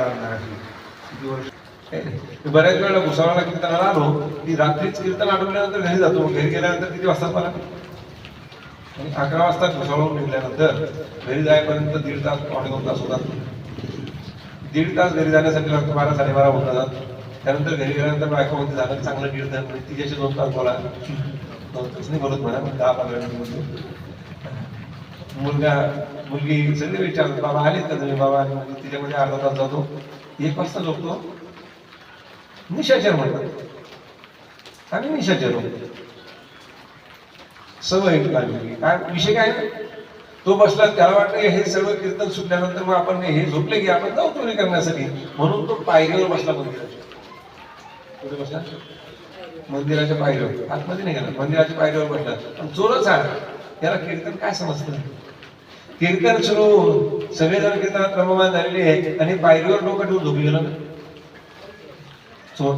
हजार नाही किती वर्ष बऱ्याच वेळेला भुसावळला कीर्तनाला आलो. की रात्रीच कीर्तन आठवल्यानंतर घरी जातो. घरी गेल्यानंतर किती वाजता मला? आणि अकरा वाजता घुसावळून निघल्यानंतर घरी जायपर्यंत दीड तास पावणे दोन तास होतात. दीड तास घरी जाण्यासाठी लागतो बारा साडेबारा होतात त्यानंतर घरी गेल्यानंतर बायकोमध्ये झालं चांगलं दीड तिच्याशी दोन तास बोला. दोन तास नाही बोलत म्हणा दहा पंधरा मिनिट बोलतो. मुलगा मुलगी सगळे विचारतात बाबा आलेत का तुम्ही? बाबा आणि मुलगी म्हणजे तिच्यामध्ये अर्धा तास जातो. एक वाजता झोपतो. निशाचर म्हणतात. आणि निशाचर होतो. सवय लागली काय विषय काय? तो बसला त्याला वाटलं की हे सर्व कीर्तन सुटल्यानंतर मग आपण हे झोपले की आपण जाऊ चोरी करण्यासाठी. म्हणून तो पायरीवर बसला मंदिराच्या कुठे बसला? मंदिराच्या पायरीवर. आतमध्ये नाही गेला. मंदिराच्या पायरीवर बसला. पण चोरच आला. त्याला कीर्तन काय समजतं? कीर्तन सुरू सगळेजण कीर्तनात क्रममान झालेले आहे आणि पायरीवर डोकं ठेवून झोपी गेला चोर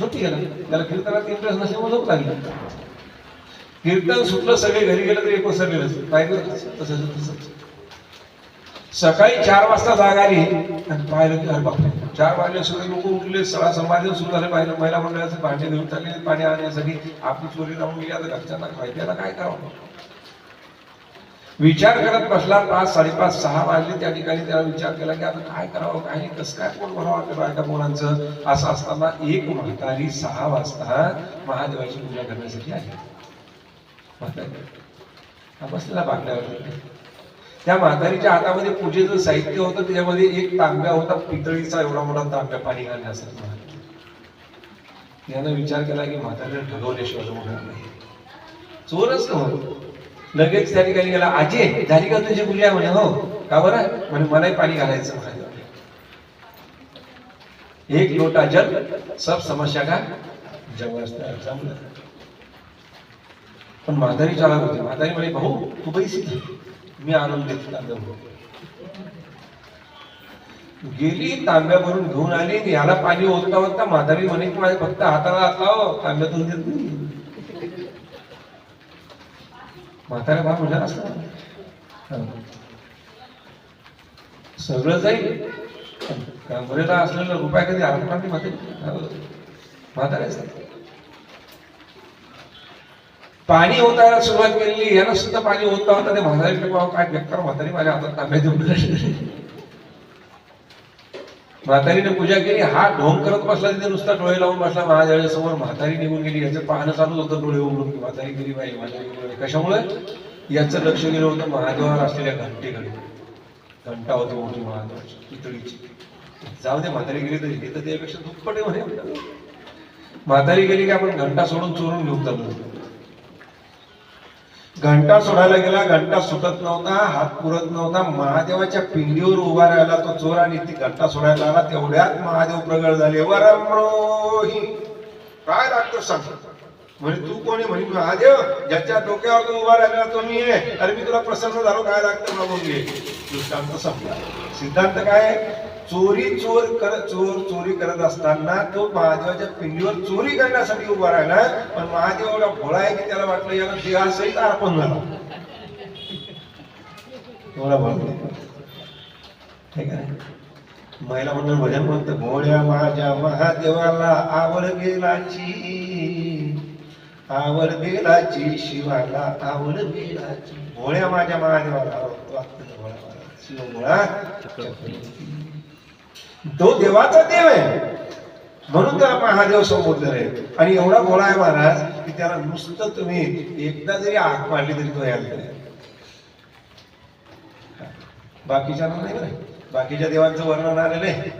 झोपी गेला. त्याला कीर्तनात इंटरेस्ट नसल्यामुळे झोप लागली. कीर्तन सुटलं सगळे घरी गेलं तरी एक पसरलेलं पायरीवर तसं तसंच सकाळी चार वाजता जाग आली आणि पाहिलं अरे बापरे. चार वाजले सगळे लोक उठले सगळा संभाषण सुरू झाले. पाहिलं महिला मंडळाचं भांडे घेऊन चालले. पाणी आणण्यासाठी आपली चोरी लावून गेली. आता घरच्यांना खायला काय करावं? विचार करत बसला. पाच साडेपाच सहा वाजले. त्या ठिकाणी त्याला विचार केला की आता काय करावं काय कसं काय कोण भरावं त्या बायका मुलांचं असं असताना एक म्हातारी सहा वाजता महादेवाची पूजा करण्यासाठी आली. बसलेला बाकड्यावर त्या म्हातारीच्या हातामध्ये पूजेचं साहित्य होतं. त्याच्यामध्ये एक तांब्या होता. पितळीचा एवढा मोठा तांब्या पाणी घालण्यासाठी. यानं विचार केला की म्हातारीला ठगवल्याशिवाय होणार नाही. चोरच नव्हतं. लगेच त्या ठिकाणी गेला आजी झाली का तुझी मुली आहे म्हणे हो. का बरं? म्हणे मलाही पाणी घालायचं म्हणे एक लोटा जल सब समस्या का? जवळ पण म्हातारी चालत होती. म्हातारी म्हणे भाऊ तू पैसे मी आनंद देतो गेली तांब्या भरून घेऊन आली याला पाणी ओतता ओतता म्हातारी म्हणे की माझ्या फक्त हाताला लाव तांब्यातून देत नाही. म्हातारा फार म्हणजे असं सगळं जाईल. कांबरेला असलेलं रुपया कधी हरपणार नाही म्हातारी म्हाताऱ्याच पाणी ओतायला सुरुवात केलेली यानं सुद्धा पाणी ओतता होता ते म्हातारी भाव काय बेकार म्हातारी माझ्या हातात ताब्यात देऊन म्हातारीने पूजा केली हा ढोंग करत बसला तिथे नुसता डोळे लावून बसला. महादेवाच्या समोर म्हातारी निघून गेली. याचं पाहणं चालूच होतं डोळे उघडून. की म्हातारी गेली बाई म्हातारी कशामुळे? याचं लक्ष गेलं होतं महादेवावर असलेल्या घंटेकडे. घंटा होती मोठी महादेवाची पितळीची जाऊ दे म्हातारी गेली तरी. हे तर त्यापेक्षा दुप्पट म्हणे. म्हातारी गेली की आपण घंटा सोडून चोरून घेऊन चाललो. घंटा सोडायला गेला घंटा सुटत नव्हता हात पुरत नव्हता. महादेवाच्या पिंडीवर उभा राहिला तो चोर आणि ती घंटा सोडायला आला. तेवढ्यात महादेव प्रगट झाले. वरम्रोही. काय लागतो सांग म्हणे तू कोणी? म्हणे महादेव ज्याच्या डोक्यावर तू उभा राहिला तो मी आहे. अरे मी तुला प्रसन्न झालो. काय लागतं बघून घे दृष्टांत संपला. सिद्धांत काय? आहे? चोरी चोर कर चोर चोरी करत असताना तो महादेवाच्या पिंडीवर चोरी करण्यासाठी उभा राहिला. पण महादेव एवढा भोळा आहे की त्याला वाटलं याला देहासहित अर्पण झाला. एवढा भोळा ठीक आहे. महिला म्हणून भजन म्हणतं भोळ्या माझ्या महादेवाला आवड गेलाची आवड गेलाची शिवाला आवड गेलाची. भोळ्या माझ्या महादेवाला वागतं भोळा. शिव भोळा. तो देवाचा देव आहे. म्हणून त्याला महादेव संबोधलेला आहे. आणि एवढा गोळा आहे महाराज की त्याला नुसतं तुम्ही एकदा जरी आग मारली तरी तो यायला तरी बाकीच्या नाही बाकीच्या देवांचं वर्णन आलेलं आहे.